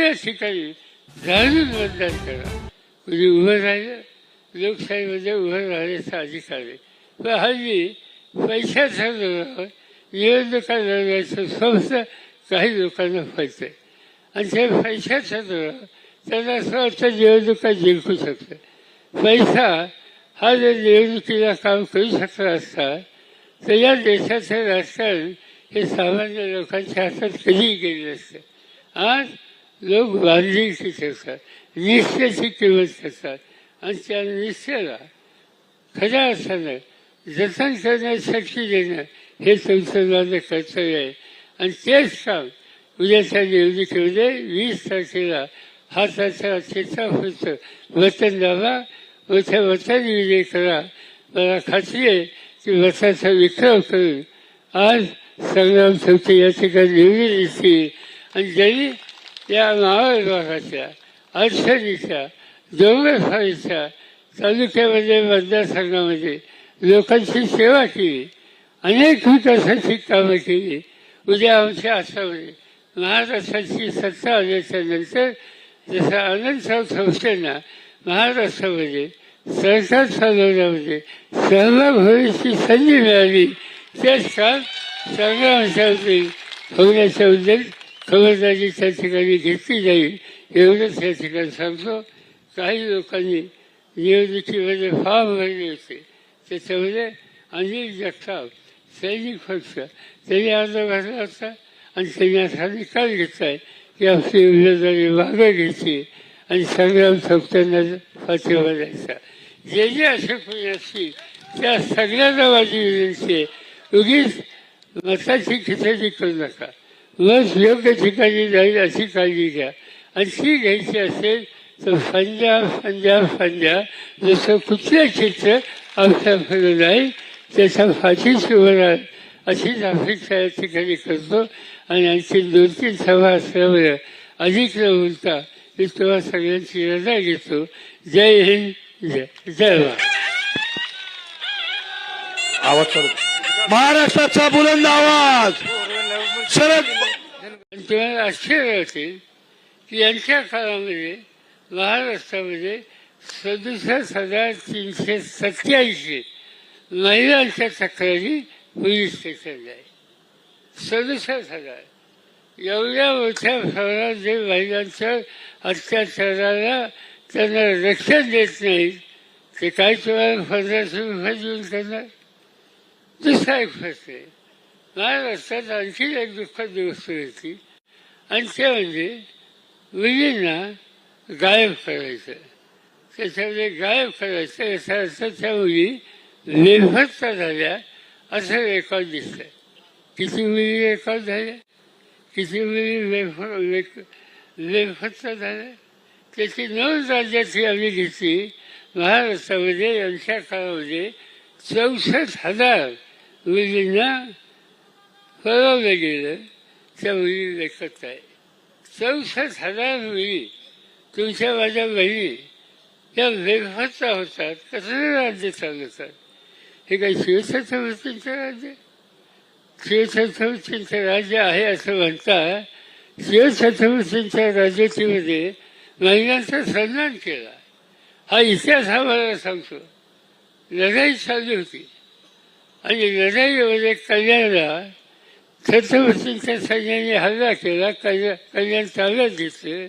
वेगवेगळ्या ठिकाणी जाणून मतदान करा म्हणजे उभं राहिलं लोकशाहीमध्ये उभं राहण्याचा अधिकार आहे. पण हल्ली पैशाच्या जोरावर निवडणुका लढवायचं स्वस्त काही लोकांना पडतंय आणि ते पैशाच्या जोरावर त्यांना असं वाटतं निवडणुका जिंकू शकतं पैसा हा जर निवडणुकीला काम करू शकला असता तर या देशाचं राजकारण हे सामान्य लोकांच्या हातात कधीही गेले असते आज लोक बांधिलकी ठेवतात निश्चयाची किंमत करतात. आणि त्या निश्चयाला खऱ्या अर्थानं जतन करण्यासाठी देणं हे तुमचं माझं कर्तव्य आहे. आणि तेच काम उद्याच्या निवडणुकीमध्ये वीस तारखेला हा त्याचा चित्रापुरतं वतन द्यावा व वतन विजय करा. मला खात्री आहे की वताचा विक्रम करून आज संग्राम चौथी या ठिकाणी निवडून येतील. आणि जरी या महाविभागाच्या अडचणीच्या तालुक्यामध्ये मतदारसंघामध्ये लोकांची सेवा केली. अनेक विकासाची कामं केली. उद्या आमच्या आसामध्ये महाराष्ट्राची सत्ता आल्याच्यानंतर जसं आनंदराव संस्थेना महाराष्ट्रामध्ये सरकार चालवण्यामध्ये सहभाग होण्याची संधी मिळाली तेच काम संग्रामाच्या होण्याच्या उद्देश खबरदारी त्या ठिकाणी घेतली जाईल एवढंच या ठिकाणी सांगतो काही लोकांनी निवडणुकीमध्ये फॉर्म भरले होते त्याच्यामध्ये अनिल जगताप सैनिक पक्ष त्यांनी अर्ज भरला होता आणि त्यांनी असा निकाल घेतला आहे की आपली उमेदवारी मागं घ्यायची आणि संग्राम संस्थांना पाठिंबा द्यायचा जे जे असे कोणी असतील त्या सगळ्यांना माझी विनंती आहे उगीच मताची खिचडी करू नका मत योग्य ठिकाणी जाईल अशी काळजी घ्या. आणि ती घ्यायची असेल तर फंजा फंजा फंजा जसं कुठलं चित्र आमच्याकडे नाही त्याच्या फाशीच उभं अशीच अपेक्षा या ठिकाणी करतो. आणि आणखी दोन तीन सभा असल्यामुळे अधिक न बोलता मी तुम्हा सगळ्यांची रजा घेतो. जय हिंद जय जय महाराष्ट्राचा बुलंद आवाज. शरद आणि तुम्हाला आश्चर्य वाटेल की यांच्या काळामध्ये महाराष्ट्रामध्ये सदुसष्ट हजार तीनशे सत्याऐंशी महिलांच्या तक्रारी पोलीस स्टेशनला आहे. सदुसष्ट हजार. एवढ्या मोठ्या शहरात जे महिलांच्या अत्याचाराला त्यांना रक्षण देत नाहीत ते काय तुम्हाला पंधराशे रुपये देऊन करणार दुसरा एक प्रश्न आहे. महाराष्ट्रात आणखी एक दुःखद गोष्ट होती. आणि ते म्हणजे मुलींना गायब करायचं. त्याच्यामध्ये गायब करायचं याचा अर्थ त्या मुली बेभत्त झाल्या असं रेकॉर्ड दिसतंय. किती मुली रेकॉर्ड झाल्या? किती मुली बेफ बेक झाल्या? त्याची नोंद राज्याची आम्ही घेतली. महाराष्ट्रामध्ये यांच्या काळामध्ये चौसष्ट हजार मुलींना कळवलं गेलं त्या मुली लेखत आहे. चौसष्ट हजार मुली तुमच्या माझ्या बहिणी. या बेभत्ता होतात. कसं राज्य चालवतात? हे काही शिवछत्रपतींचं राज्य? शिवछत्रपतींचं राज्य आहे असं म्हणता शिवछत्रपतींच्या राज्यातीमध्ये महिलांचा सन्मान केला. हा इतिहास आम्हाला सांगतो. लढाई चालू होती. आणि लढाईमध्ये कल्याणला छत्रपतींच्या सैन्याने हल्ला केला कल्याण कल्याण ताब्यात घेतलं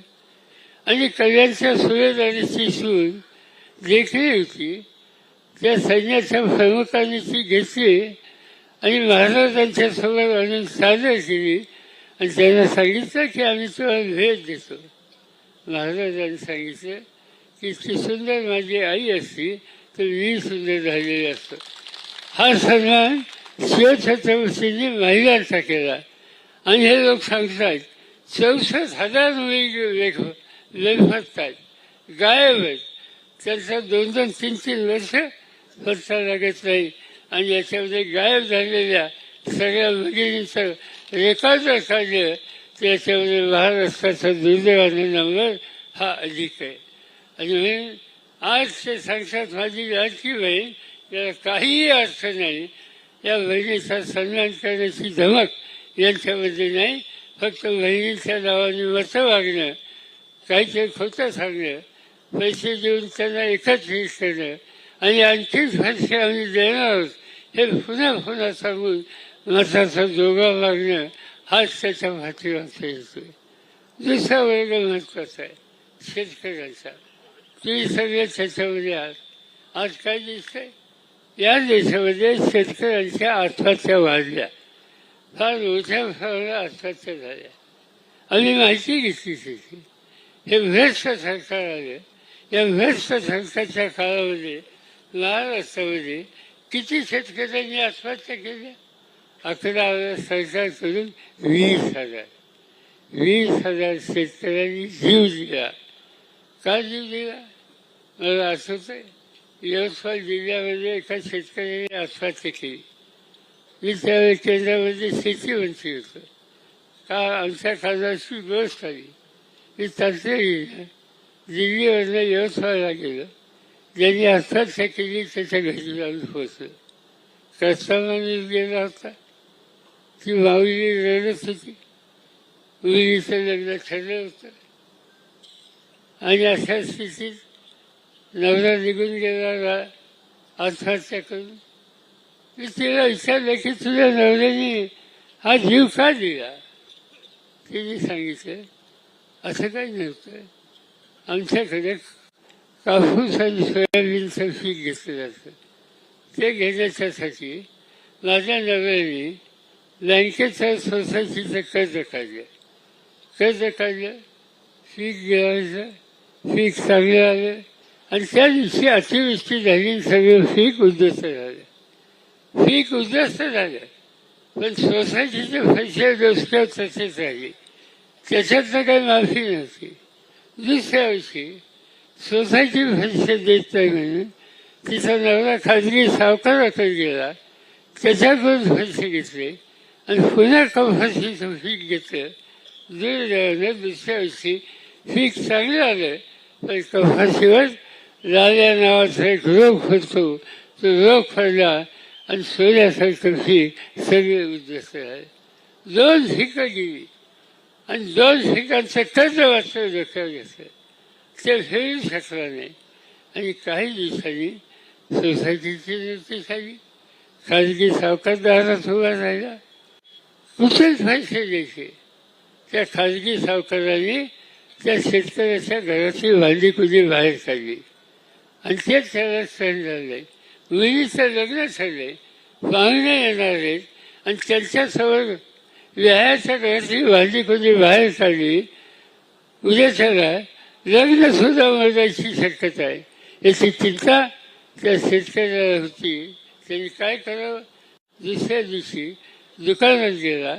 आणि कल्याणच्या सुरेदारीची सून देखली होती त्या सैन्याच्या प्रमुखांनी ती घेतली आणि महाराजांच्या समोर आणून सादर केली आणि त्यांना सांगितलं की आम्ही तुम्हाला भेट देतो महाराजांनी सांगितलं की ती सुंदर माझी आई असती तर मी सुंदर झालेली असतो हा सन्मान शिवछत्रपतींनी महिलांचा केला. आणि हे लोक सांगतात चौसष्ट हजार मुली लेख लेखतात आहेत गायब आहेत. त्यांचा दोन दोन तीन तीन वर्ष पत्ता लागत नाही. आणि याच्यामध्ये गायब झालेल्या सगळ्या भगिनींचं रेकॉर्ड जर काढलं याच्यामध्ये महाराष्ट्राचा दुर्दैवाने नंबर हा अधिक आहे. आणि म्हणून आज ते सांगतात माझी लाडकी बहीण याला काहीही अर्थ नाही या बहिणीचा सन्मान करण्याची धमक यांच्यामध्ये नाही फक्त बहिणीच्या नावाने मतं वागणं काहीतरी खोटं सांगणं पैसे देऊन त्यांना एकत्रित करणं आणि आणखीच पैसे आम्ही देणार आहोत हे पुन्हा पुन्हा सांगून मताचा जोगा वागणं हाच त्याच्या पाठीमागचा येतोय दुसरा वर्ग महत्त्वाचा आहे शेतकऱ्यांचा. तुम्ही सगळे त्याच्यामध्ये आहात. आज काय दिसतंय? या देशामध्ये शेतकऱ्यांच्या आत्महत्या वाढल्या. फार मोठ्या प्रमाणात आत्महत्या झाल्या. आम्ही माहिती घेतली त्याची. हे भ्रष्ट सरकार आलं या भ्रष्ट सरकारच्या काळामध्ये महाराष्ट्रामध्ये किती शेतकऱ्यांनी आत्महत्या केल्या? अकरा हजार सरकारकडून वीस हजार. वीस हजार शेतकऱ्यांनी जीव दिला. का जीव दिला? मला आठवत आहे यवतमाळ जिल्ह्यामध्ये एका शेतकऱ्याने आत्महत्या केली. मी त्यावेळी केंद्रामध्ये शेतीमंत्री होतो. का आमच्या खासदारशी गोष्ट आली मी तातडीनं दिल्लीवरनं यवतमाळला गेलो. ज्यांनी आत्महत्या केली त्याच्या घरी जाऊन होतं कस्टमर गेला होता. ती माऊली रडत होती. मुलीचं लग्न ठरलं होतं. आणि अशा स्थितीत नवरा निघून गेला आत्महत्या करून मी तिला विचारलं की तुझ्या नवऱ्याने हा जीव का दिला? तिने सांगितलं असं काही नव्हतं. आमच्याकडे कापूस आणि सोयाबीनचं पीक घेतलं जातं ते घेण्याच्यासाठी माझ्या नवऱ्याने बँकेच्या सोसायटीचं कर्ज काढलं. कर्ज काढलं. पीक घ्यायचं पीक चांगलं आलं. आणि त्या दिवशी अतिवृष्टी झाली सगळं पीक उद्ध्वस्त झालं. पीक उद्ध्वस्त झालं. पण सोसायटीचे पैसे दोस्त तसेच राहिले. त्याच्यातनं काही माफी नव्हती. दुसऱ्या वर्षी सोसायटी पैसे देत नाही म्हणून तिचा नवरा खाजगी सावकाराकडे गेला. त्याच्याकडून पैसे घेतले आणि पुन्हा कंपनीचं पीक घेतलं. दूर दुसऱ्या वर्षी पीक चांगलं आलं पण कंपनीवर लाल्या नावाचा एक रोग होतो. तो रोग पडला आणि सोन्यासारखं पीक सगळे उद्ध्वस्त आहे दोन पिकं गेली. आणि दोन शिकांचं कर्ज वाचलं डोक्यावर घेतलं. ते फेरू शकला नाही. आणि काही दिवसांनी सोसायटीची नोटीस आली खाजगी सावकारदारात उभा राहिला. कुठेच पैसे द्यायचे. त्या खाजगी सावकाराने त्या शेतकऱ्याच्या घरातली भांडी कुणी बाहेर काढली? आणि तेच त्याला सण झाले. मुलीचं लग्न ठरले पाहुणे येणार आहेत. आणि त्यांच्यासमोर व्यायाच्या घरातली भाजी कोणी बाहेर काढली उद्या त्याला लग्न सुद्धा मरण्याची शक्यता आहे. याची चिंता त्या शेतकऱ्याला होती. त्यांनी काय करावं? दुसऱ्या दिवशी दुकानात गेला.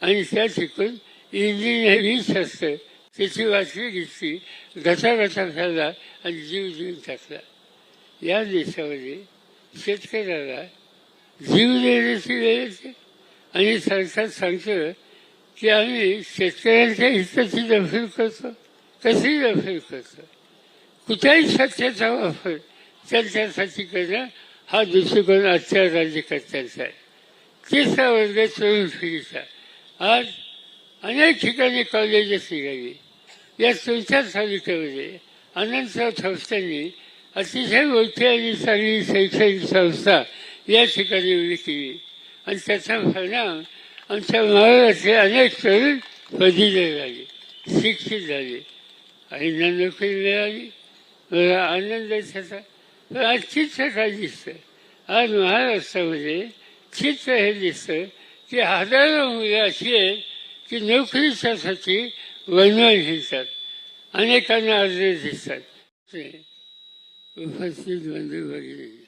आणि त्या ठिकून इंजिनिअरिंग असतं. त्याची वाचली घेतली. घसा घसा खाल्ला. आणि जीव जीव टाकला. या देशामध्ये शेतकऱ्याला जीव देण्याची वेळ येते आणि सरकार सांगतं की आम्ही शेतकऱ्यांच्या हिताची दखल करतो. कशी दखल करतो? कुठल्याही सत्याचा वापर त्यांच्यासाठी करणं हा दृष्टिकोन आजच्या राज्यकर्त्यांचा आहे. तिसरा वर्ग तरुण पिढीचा. आज अनेक ठिकाणी कॉलेजेस निघाली या चौथ्या तालुक्यामध्ये अनंतराव संस्थांनी अतिशय मोठी आणि चांगली शैक्षणिक संस्था या ठिकाणी उभी केली. आणि त्याचा परिणाम आमच्या महाराष्ट्रातले अनेक तरुण पदवीधर झाले शिक्षित झाले आईंना नोकरी मिळाली मला आनंद त्याचा पण आज चित्र काय दिसतं? आज महाराष्ट्रामध्ये चित्र हे दिसतं की हजारो मुलं अशी आहेत की नोकरीच्यासाठी वनवन घेतात. अनेकांना अर्ज दिसतात. उपस्थित बंधू भगिनी.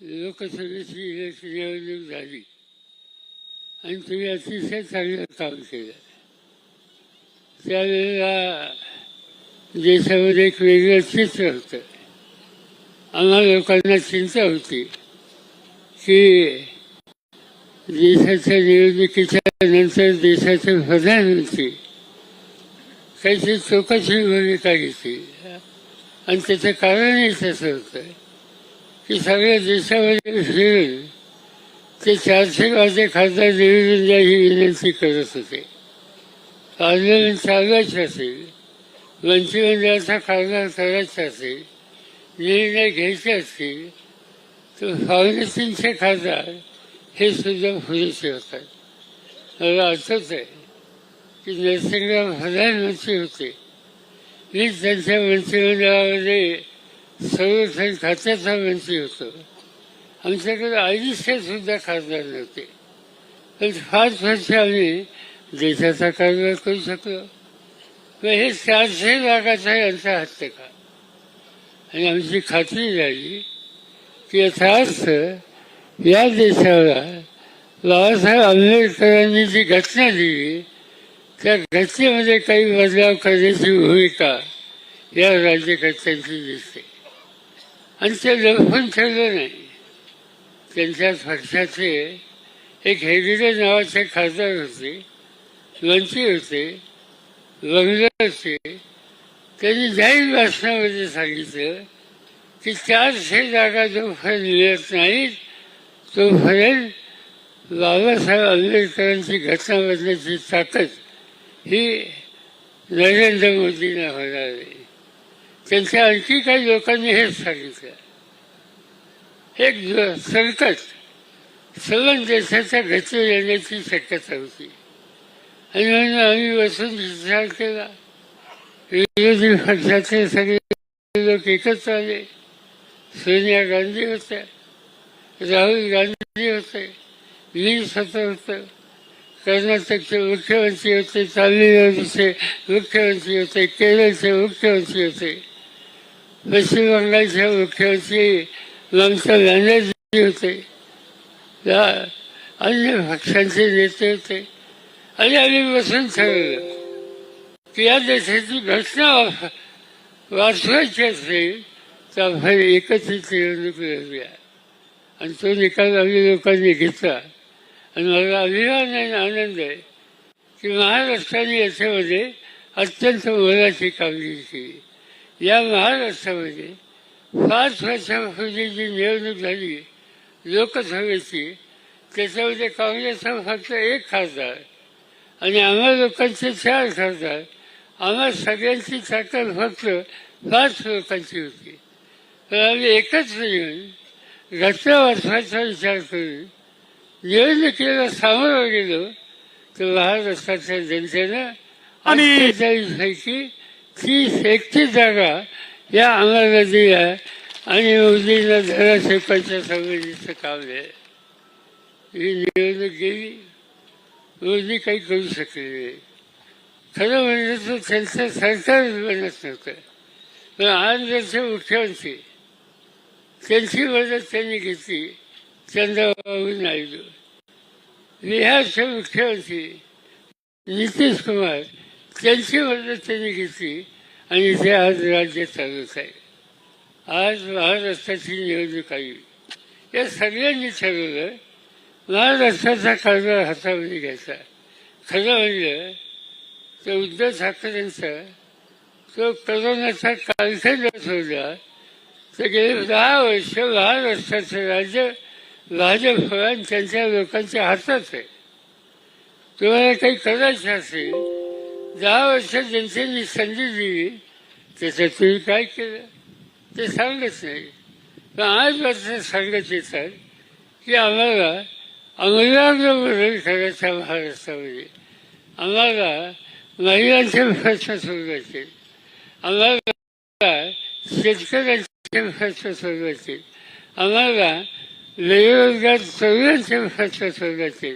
लोकसभेची इलेक्शन निवडणूक झाली. आणि तुम्ही अतिशय चांगलं काम केलं. त्यावेळेला देशामध्ये एक वेगळं चित्र होतं. आम्हा लोकांना चिंता होती की देशाच्या निवडणुकीच्या नंतर देशाचे प्रधानमंत्री काहीतरी चौकशी भूमिका घेतली आणि त्याचं कारणही तसं होतं की सगळ्या देशामध्ये फिरून ते चारशे वाजे खासदार निवडून ही विनंती करत होते. आंदोलन चालवायचं असेल मंत्रिमंडळाचा खासदार करायचा असेल निर्णय घ्यायचे असतील तर फाउंडेशनचे खासदार हे सुद्धा पुरेसे होतात. मला आठवत आहे. की नरसिंहराव प्रधानमंत्री होते. मी त्यांच्या मंत्रिमंडळामध्ये संरक्षण खात्याचा मंत्री होतो. आमच्याकडे अडीचशे सुद्धा खासदार नव्हते. पण पाच वर्ष आम्ही देशाचा कारभार करू शकलो. मग हे चारशे लाखाचा यांचा हत्या का आणि आमची खात्री झाली की याचा अर्थ या देशाला बाबासाहेब आंबेडकरांनी जी घटना दिली त्या घटनेमध्ये काही बदलाव करण्याची भूमिका या राज्यकर्त्यांची दिसते. आणि ते लपवून ठरलं नाही. त्यांच्या पक्षाचे एक हेगडे नावाचे खासदार होते मंत्री होते बंगले होते. त्यांनी जाहीर भाषणामध्ये सांगितलं की चारशे जागा जोपर्यंत मिळत नाहीत तोपर्यंत बाबासाहेब आंबेडकरांची घटना बदलायची ताकद ही नरेंद्र मोदींना होणार नाही त्यांच्या आणखी काही लोकांनी हेच सांगितलं. एक ज- संकट. सगळ्या देशाच्या घटना येण्याची शक्यता होती. आणि म्हणून आम्ही बसून विचार केला. विरोधी पक्षाचे सगळे लोक एकत्र आले. सोनिया गांधी होत्या. राहुल गांधी होते. मी स्वतः होतं. कर्नाटकचे मुख्यमंत्री होते तामिळनाडूचे मुख्यमंत्री होते केरळचे मुख्यमंत्री होते. पश्चिम बंगालचे मुख्यमंत्री ममता बॅनर्जी होते. या अन्य पक्षांचे नेते होते. आणि आम्ही बसून ठरवलं की या देशाची घटना वाचवायची असेल तर आपण एकत्रित निवडणूक लढूया आणि तो निकाल आम्ही लोकांनी घेतला. आणि मला अभिमान आणि आनंद आहे. की महाराष्ट्राने याच्यामध्ये अत्यंत मोलाची कामगिरी केली. या महाराष्ट्रामध्ये पाच वर्षापूर्वी जी निवडणूक झाली लोकसभेची त्याच्यामध्ये काँग्रेसचा फक्त एक खासदार आणि आम्हा लोकांचे चार खासदार आम्हा सगळ्यांची ताकद फक्त पाच लोकांची होती. तर आम्ही एकच मिळून घटना वाचवायचा विचार करून निवडणुकीला सामोरं गेलो तर महाराष्ट्राच्या जनतेनं आणि- पैकी तीस एकतीस जागा या आम्हाला दिल्या आणि मोदींना शिकवायच्या संबंधीचं काम आहे. ही निवडणूक गेली मोदी काही करू शकले नाही. खरं म्हणजे तर त्यांचं सरकार बनत नव्हतं. पण आंध्रचे मुख्यमंत्री त्यांची मदत त्यांनी घेतली. चंद्रबाबू नायडू. बिहारचे मुख्यमंत्री नितीश कुमार त्यांची मदत त्यांनी घेतली आणि ते आज राज्य चालत आहे आज महाराष्ट्राची निवडणूक आली. या सगळ्यांनी ठरवलं महाराष्ट्राचा कारभार हातामध्ये घ्यायचा. खरं म्हणजे तर उद्धव ठाकरेंचा तो करोनाचा कालखंड ठेवला तर गेले दहा वर्ष महाराष्ट्राचं राज्य भाजप आणि त्यांच्या लोकांच्या हातात आहे. तुम्हाला काही करायचं असेल दहा वर्ष जनतेने संधी दिली त्याच्यात तुम्ही काय केलं? ते सांगत नाही. पण आज मात्र सांगत येतात की आम्हाला अंमलाला बदल करायचा महाराष्ट्रामध्ये आम्हाला महिलांचे प्रश्न सोडवायचे. आम्हाला शेतकऱ्यांचे प्रश्न सोडवायचे. आम्हाला बेरोजगार तरुणांचे प्रश्न सोडवायचे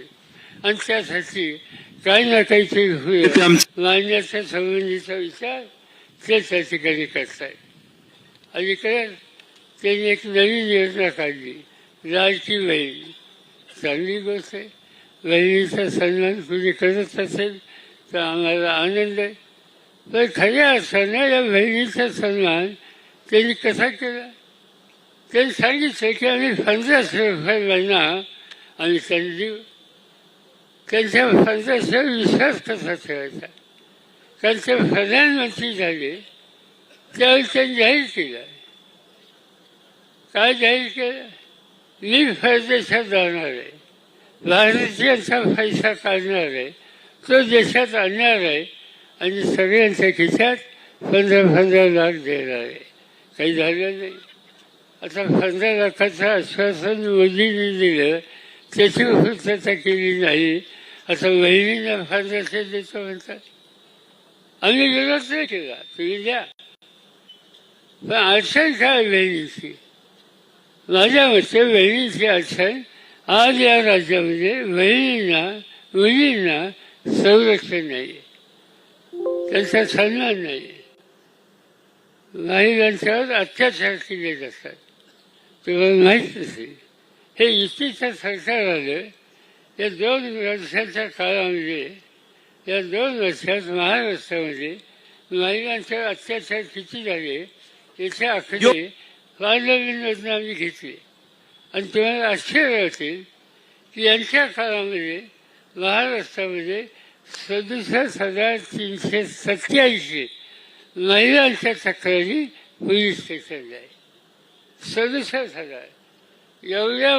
आणि त्यासाठी काही ना काहीतरी होईल. मान्याच्या संबंधीचा विचार ते त्या ठिकाणी करतायत अलीकडे त्यांनी एक नवीन योजना काढली. लाडकी बहीण. चांगली गोष्ट आहे. बहिणीचा सन्मान कुणी करत असेल तर आम्हाला आनंद आहे. पण खऱ्या अर्थानं या बहिणीचा सन्मान त्यांनी कसा केला? त्यांनी सांगितलं की आम्ही पंधराशे रुपये महिना आम्ही त्यांनी त्यांच्या पंधराशे विश्वास कसा ठेवायचा. कारण ते प्रधानमंत्री झाले. त्यावेळी त्यांनी जाहीर केलं. काय जाहीर केलं. मी परदेशात जाणार आहे. भारतीयांचा पैसा काढणार आहे. तो देशात आणणार आहे. आणि सगळ्यांच्या खिशात पंधरा पंधरा लाख देणार आहे. काही झालं नाही. आता पंधरा लाखाचं आश्वासन मोदींनी दिलं त्याची पूर्तता केली नाही. आता बहिणींना पंधराशे देतो म्हणतात. आम्ही विरोध नाही केला तुम्ही द्या. पण अडचण काय बहिणीची माझ्या मते बहिणीची अडचण आज या राज्यामध्ये बहिणींना मुलींना संरक्षण नाही त्यांचा सन्मान नाही महिलांच्यावर अत्याचार केले जातात. तुम्हाला माहीत हे युतीचं सरकार आलं या दोन वर्षाच्या काळामध्ये या दोन वर्षात महाराष्ट्रामध्ये महिलांच्यावर अत्याचार किती झाले याचे आकडे पार्लमेंटमधून आम्ही घेतले आणि तुम्हाला आश्चर्य वाटेल की यांच्या काळामध्ये महाराष्ट्रामध्ये सदुसष्ट हजार तीनशे सत्याऐंशी महिलांच्या तक्रारी पोलीस स्टेशनला आहे सदुसष्ट हजार एवढ्या